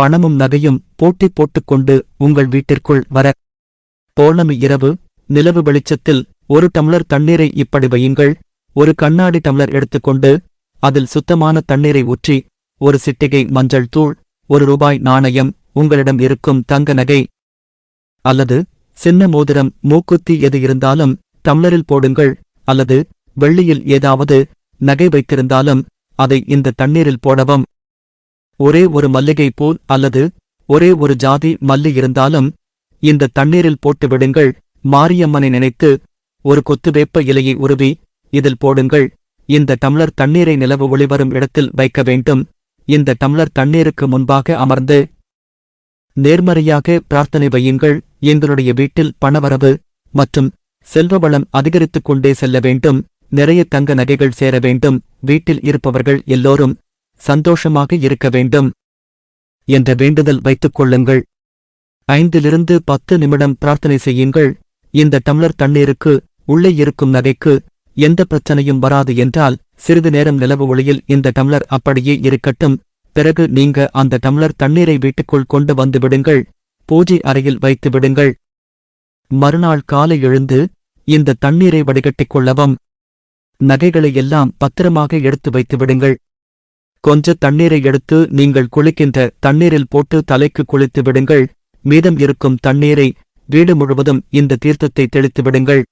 பணமும் நகையும் போட்டி போட்டுக்கொண்டு உங்கள் வீட்டிற்குள் வர. பௌர்ணமி இரவு நிலவு வெளிச்சத்தில் ஒரு டம்ளர் தண்ணீரை இப்படி வையுங்கள். ஒரு கண்ணாடி டம்ளர் எடுத்துக்கொண்டு அதில் சுத்தமான தண்ணீரை ஊற்றி ஒரு சிட்டிகை மஞ்சள் தூள் ஒரு ரூபாய் நாணயம் உங்களிடம் இருக்கும் தங்க நகை. அல்லது சின்ன மோதிரம் மூக்குத்தி எது இருந்தாலும் டம்ளரில் போடுங்கள். அல்லது வெள்ளியில் ஏதாவது நகை வைத்திருந்தாலும் அதை இந்த தண்ணீரில் போடவும். ஒரே ஒரு மல்லிகை பூ அல்லது ஒரே ஒரு ஜாதி மல்லி இருந்தாலும் இந்த தண்ணீரில் போட்டு விடுங்கள். மாரியம்மனை நினைத்து ஒரு கொத்து வேப்ப இலையை உருவி இதில் போடுங்கள். இந்த டம்ளர் தண்ணீரை நிலவு ஒளிவரும் இடத்தில் வைக்க வேண்டும். இந்த டம்ளர் தண்ணீருக்கு முன்பாக அமர்ந்து நேர்மறையாக பிரார்த்தனை வையுங்கள். எங்களுடைய வீட்டில் பணவரவு மற்றும் செல்வ வளம் அதிகரித்துக் கொண்டே செல்ல வேண்டும். நிறைய தங்க நகைகள் சேர வேண்டும். வீட்டில் இருப்பவர்கள் எல்லோரும் சந்தோஷமாக இருக்க வேண்டும் என்ற வேண்டுதல் வைத்துக் கொள்ளுங்கள். ஐந்திலிருந்து பத்து நிமிடம் பிரார்த்தனை செய்யுங்கள். இந்த டம்ளர் தண்ணீருக்கு உள்ளே இருக்கும் நகைக்கு எந்த பிரச்சனையும் வராது என்றால் சிறிது நேரம் நிலவு ஒளியில் இந்த டம்ளர் அப்படியே இருக்கட்டும். பிறகு நீங்க அந்த டம்ளர் தண்ணீரை வீட்டுக்குள் கொண்டு வந்து விடுங்கள். பூஜை அறையில் வைத்து விடுங்கள். மறுநாள் காலை எழுந்து இந்த தண்ணீரை வடிகட்டிக் கொள்ளவும். நகைகளை எல்லாம் பத்திரமாக எடுத்து வைத்து விடுங்கள். கொஞ்ச தண்ணீரை எடுத்து நீங்கள் குளிக்கின்ற தண்ணீரில் போட்டு தலைக்கு குளித்து விடுங்கள். மீதம் இருக்கும் தண்ணீரை வீடு முழுவதும் இந்த தீர்த்தத்தை தெளித்து விடுங்கள்.